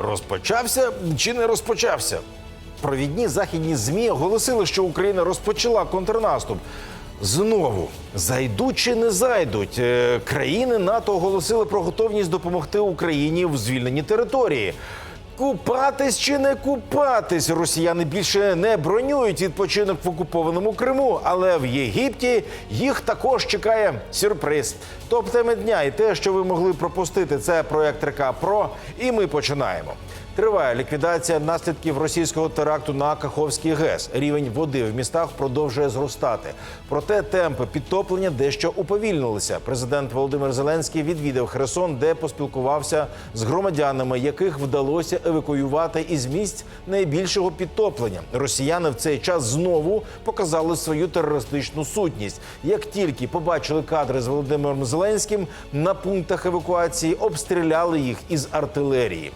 Розпочався чи не розпочався? Провідні західні змі оголосили, що Україна розпочала контрнаступ. Знову зайдуть чи не зайдуть. Е, Країни НАТО оголосили про готовність допомогти Україні в звільненні території. Купатись чи не купатись? Росіяни більше не бронюють відпочинок в окупованому Криму, але в Єгипті їх також чекає сюрприз. Топ теми дня і те, що ви могли пропустити, це проект РК Про. І ми починаємо. Триває ліквідація наслідків російського теракту на Каховський ГЕС. Рівень води в містах продовжує зростати. Проте темпи підтоплення дещо уповільнилися. Президент Володимир Зеленський відвідав Херсон, де поспілкувався з громадянами, яких вдалося евакуювати із місць найбільшого підтоплення. Росіяни в цей час знову показали свою терористичну сутність. Як тільки побачили кадри з Володимиром Зеленським, на пунктах евакуації обстріляли їх із артилерії.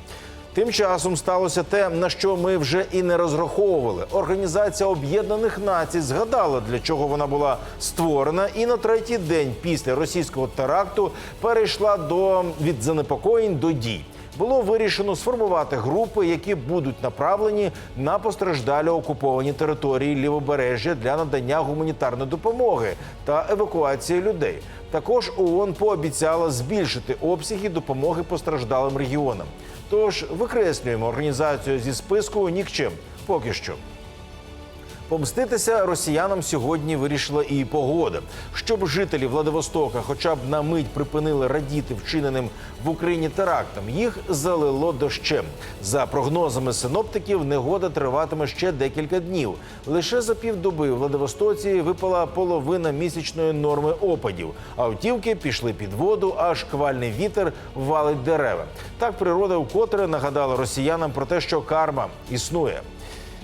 Тим часом сталося те, на що ми вже і не розраховували. Організація Об'єднаних Націй згадала, для чого вона була створена, і на третій день після російського теракту перейшла до від занепокоєнь до дій. Було вирішено сформувати групи, які будуть направлені на постраждалі окуповані території лівобережжя для надання гуманітарної допомоги та евакуації людей. Також ООН пообіцяла збільшити обсяги допомоги постраждалим регіонам. Тож викреслюємо організацію зі списку нікчем поки що. Помститися росіянам сьогодні вирішила і погода, щоб жителі Владивостока, хоча б на мить припинили радіти вчиненим в Україні терактам. Їх залило дощем. За прогнозами синоптиків, негода триватиме ще декілька днів. Лише за півдоби в Владивостоці випала половина місячної норми опадів. Автівки пішли під воду, а шквальний вітер валить дерева. Так природа вкотре нагадала росіянам про те, що карма існує.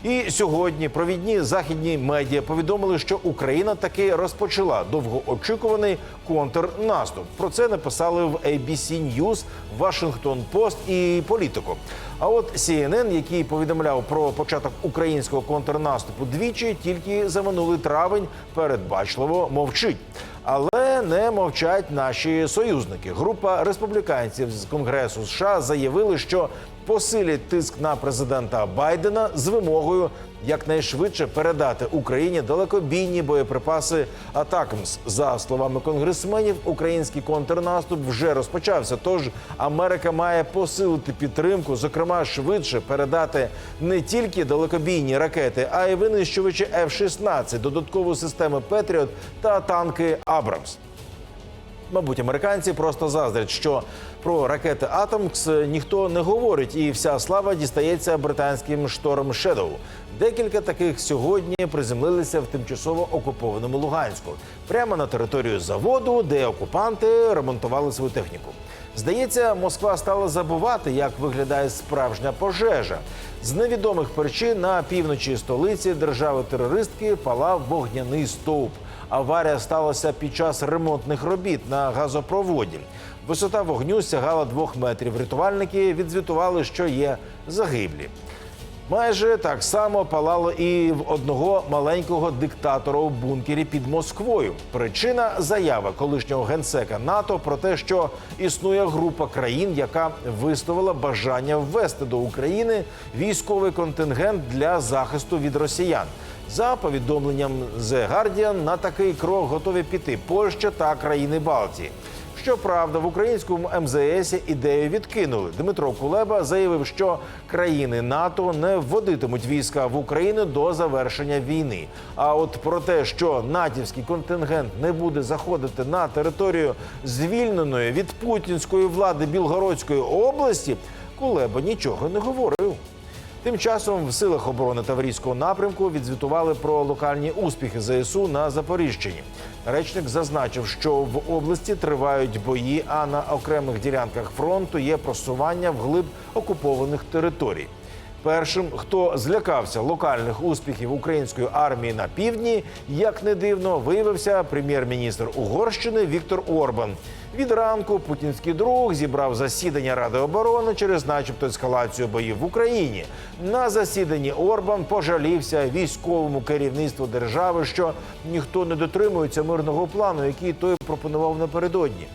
І сьогодні провідні західні медіа повідомили, що Україна таки розпочала довгоочікуваний контрнаступ. Про це написали в ABC News, Washington Post і Політико. А от CNN, який повідомляв про початок українського контрнаступу двічі, тільки за минулий травень передбачливо мовчить. Але не мовчать наші союзники. Група республіканців з Конгресу США заявили, що посилять тиск на президента Байдена з вимогою якнайшвидше передати Україні далекобійні боєприпаси Атакмс. За словами конгресменів, український контрнаступ вже розпочався. Тож Америка має посилити підтримку, зокрема швидше передати не тільки далекобійні ракети, а й винищувачі F-16, додаткову систему Петріот та танки Абрамс. Мабуть, американці просто заздрять, що про ракети Атомкс ніхто не говорить, і вся слава дістається британським шторм Шедоу. Декілька таких сьогодні приземлилися в тимчасово окупованому Луганську, прямо на територію заводу, де окупанти ремонтували свою техніку. Здається, Москва стала забувати, як виглядає справжня пожежа. З невідомих причин на півночі столиці держави-терористки палав вогняний стовп. Аварія сталася під час ремонтних робіт на газопроводі. Висота вогню сягала двох метрів. Рятувальники відзвітували, що є загиблі. Майже так само палало і в одного маленького диктатора у бункері під Москвою. Причина заява колишнього генсека НАТО про те, що існує група країн, яка висловила бажання ввести до України військовий контингент для захисту від росіян. За повідомленням The Guardian, на такий крок готові піти Польща та країни Балтії. Щоправда, в українському МЗС ідею відкинули. Дмитро Кулеба заявив, що країни НАТО не вводитимуть війська в Україну до завершення війни. А от про те, що натівський контингент не буде заходити на територію звільненої від путінської влади Білгородської області, Кулеба нічого не говорив. Тим часом в силах оборони Таврійського напрямку відзвітували про локальні успіхи ЗСУ на Запоріжчині. Речник зазначив, що в області тривають бої, а на окремих ділянках фронту є просування вглиб окупованих територій. Першим, хто злякався локальних успіхів української армії на півдні, як не дивно, виявився прем'єр-міністр Угорщини Віктор Орбан. Від ранку путінський друг зібрав засідання Ради оборони через, начебто, ескалацію боїв в Україні. На засіданні Орбан пожалівся військовому керівництву держави, що ніхто не дотримується мирного плану, який той пропонував напередодні.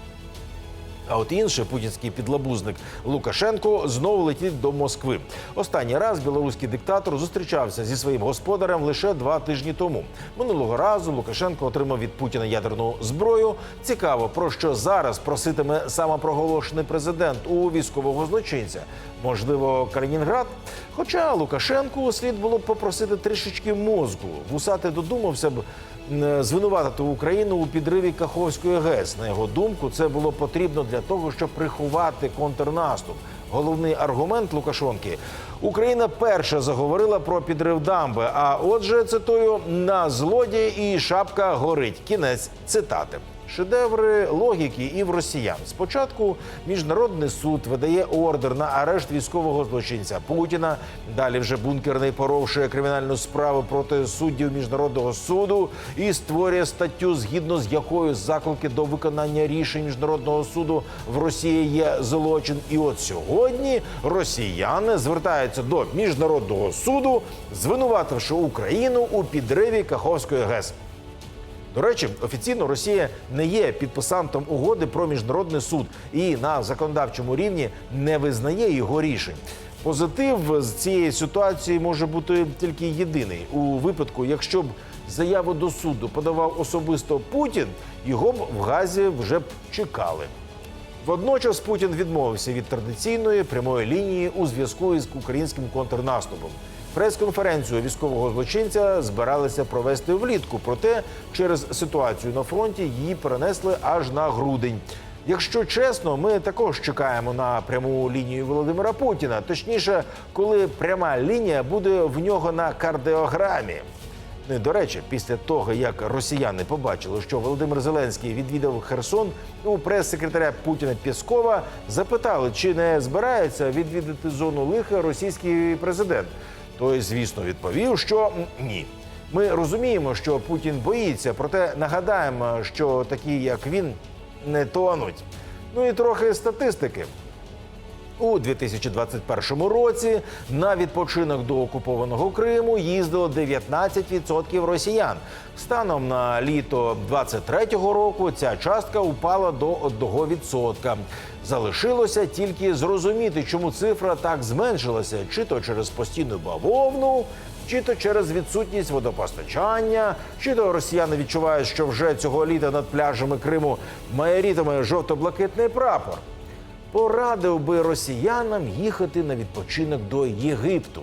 А от інший путінський підлабузник Лукашенко знову летить до Москви. Останній раз білоруський диктатор зустрічався зі своїм господарем лише два тижні тому. Минулого разу Лукашенко отримав від Путіна ядерну зброю. Цікаво, про що зараз проситиме самопроголошений президент у військового злочинця. Можливо, Калінінград. Хоча Лукашенку слід було б попросити трішечки мозку. Вусати додумався б звинуватити Україну у підриві Каховської ГЕС. На його думку, це було потрібно для того, щоб приховати контрнаступ. Головний аргумент Лукашонки Україна перша заговорила про підрив дамби. А отже, цитую на злодії і шапка горить. Кінець цитати. Шедеври логіки і в росіян. Спочатку міжнародний суд видає ордер на арешт військового злочинця Путіна. Далі вже бункерний порушує кримінальну справу проти суддів міжнародного суду і створює статтю, згідно з якою заклики до виконання рішень міжнародного суду в Росії є злочин. І от сьогодні росіяни звертаються до міжнародного суду, звинувативши Україну у підриві Каховської ГЕС. До речі, офіційно Росія не є підписантом угоди про міжнародний суд і на законодавчому рівні не визнає його рішень. Позитив з цієї ситуації може бути тільки єдиний у випадку, якщо б заяву до суду подавав особисто Путін, його б в Газі вже б чекали. Водночас Путін відмовився від традиційної прямої лінії у зв'язку із українським контрнаступом. Прес-конференцію військового злочинця збиралися провести влітку, проте через ситуацію на фронті її перенесли аж на грудень. Якщо чесно, ми також чекаємо на пряму лінію Володимира Путіна. Точніше, коли пряма лінія буде в нього на кардіограмі. Ну до речі, після того як росіяни побачили, що Володимир Зеленський відвідав Херсон, у прес-секретаря Путіна Пєскова запитали, чи не збирається відвідати зону лиха російський президент. Той, звісно, відповів, що ні. Ми розуміємо, що Путін боїться, проте нагадаємо, що такі, як він, не тонуть. Ну і трохи статистики. У 2021 році на відпочинок до окупованого Криму їздило 19% росіян. Станом на літо 23-го року ця частка упала до 1%. Залишилося тільки зрозуміти, чому цифра так зменшилася, чи то через постійну бавовну, чи то через відсутність водопостачання, чи то росіяни відчувають, що вже цього літа над пляжами Криму маярітиме жовто-блакитний прапор порадив би росіянам їхати на відпочинок до Єгипту.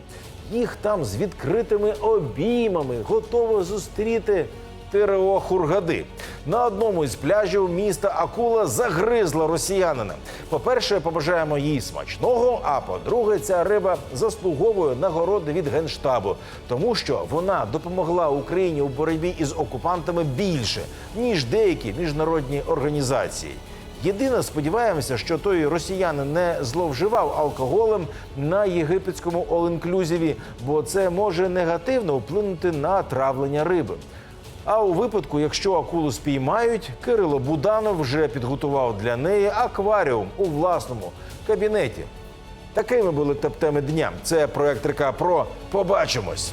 Їх там з відкритими обіймами готово зустріти ТРО Хургади. На одному із пляжів міста Акула загризла росіянина. По-перше, побажаємо їй смачного. А по-друге, ця риба заслуговує нагороди від генштабу, тому що вона допомогла Україні у боротьбі із окупантами більше ніж деякі міжнародні організації. Єдине, сподіваємося, що той росіянин не зловживав алкоголем на єгипетському all-inclusive, бо це може негативно вплинути на травлення риби. А у випадку, якщо акулу спіймають, Кирило Буданов вже підготував для неї акваріум у власному кабінеті. Такими були топ-теми дня. Це проект РК Про. Побачимось.